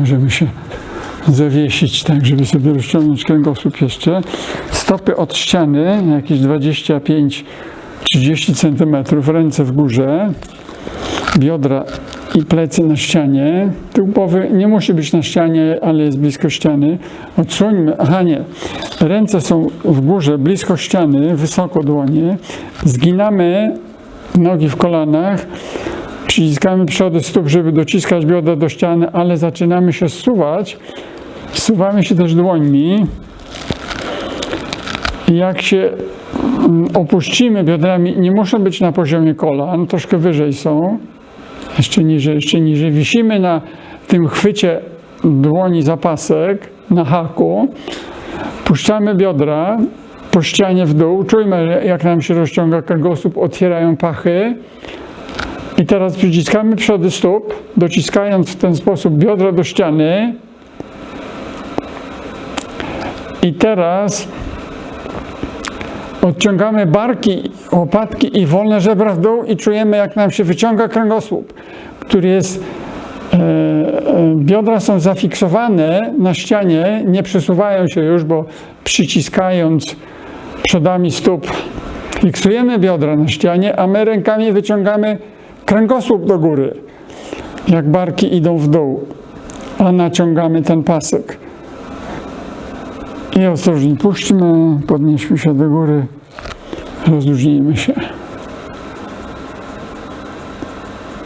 Możemy się zawiesić tak, żeby sobie rozciągnąć kręgosłup jeszcze. Stopy od ściany, jakieś 25-30 cm, ręce w górze, biodra i plecy na ścianie. Tył głowy nie musi być na ścianie, ale jest blisko ściany. Odsuńmy, aha nie, ręce są w górze, blisko ściany, wysoko dłonie. Zginamy nogi w kolanach. Przyciskamy przody stóp, żeby dociskać biodra do ściany, ale zaczynamy się zsuwać. Zsuwamy się też dłońmi. Jak się mm, opuścimy biodrami, nie muszą być na poziomie kolan, troszkę wyżej są, jeszcze niżej, jeszcze niżej. Wisimy na tym chwycie dłoni zapasek, na haku. Puszczamy biodra po ścianie w dół. Czujmy, jak nam się rozciąga kręgosłup, otwierają pachy. I teraz przyciskamy przody stóp, dociskając w ten sposób biodra do ściany. I teraz odciągamy barki, łopatki i wolne żebra w dół i czujemy, jak nam się wyciąga kręgosłup, który jest. E, e, biodra są zafiksowane na ścianie, nie przesuwają się już, bo przyciskając przodami stóp fiksujemy biodra na ścianie, a my rękami wyciągamy kręgosłup do góry, jak barki idą w dół, a naciągamy ten pasek. I ostrożnie puśćmy, podnieśmy się do góry, rozluźnijmy się.